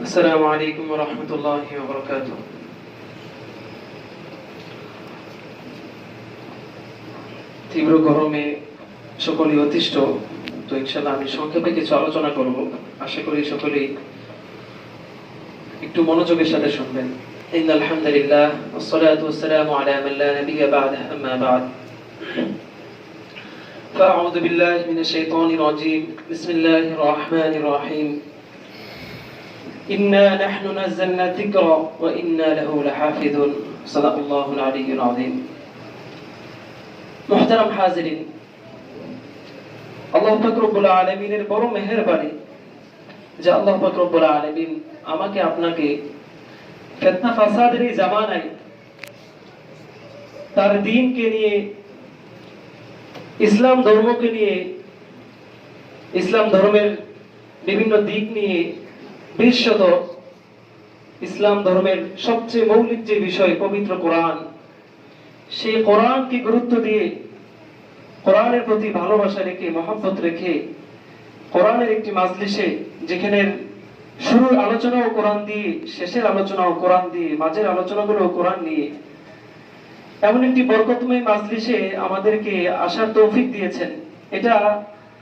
السلام عليكم ورحمة الله وبركاته তীব্র গরমে সকলেই অতিষ্ঠ তো ইনশাল্লাহ আমি সংক্ষেপে কিছু আলোচনা করব আশা করি সকলেই একটু মনোযোগের সাথে শুনবেন إن الحمد لله والصلاة والسلام على من لا نبي بعده أما بعد فأعوذ بالله من الشيطان الرجيم بسم الله الرحمن الرحيم إنا نحن نزلنا الذكر وإنا له لحافظون صدق الله العلي العظيم محترم حاضرين আল্লাহ পাক রব্বুল আলামিনের বড় মেহেরবানি যে আল্লাহ পাক রব্বুল আলামিন আমাকে আপনাকে ফিতনা ফাসাদের এই জামানায় তার দ্বীনকে নিয়ে ইসলাম ধর্মকে নিয়ে ইসলাম ধর্মের বিভিন্ন দিক নিয়ে বিশ্বত ইসলাম ধর্মের সবচেয়ে মৌলিক যে বিষয়, পবিত্র কোরআন, সেই কোরআনকে গুরুত্ব দিয়ে, কোরআনের প্রতি ভালোবাসা রেখে, মহব্বত রেখে, কোরআনের একটি মাজলিসে যেখানে শুরুর আলোচনাও কোরআন দিয়ে, শেষের আলোচনাও কোরআন দিয়ে, মাঝের আলোচনাগুলো কোরআন নিয়ে, এমন একটি বরকতময় মাজলিসে আমাদেরকে আসার তৌফিক দিয়েছেন। এটা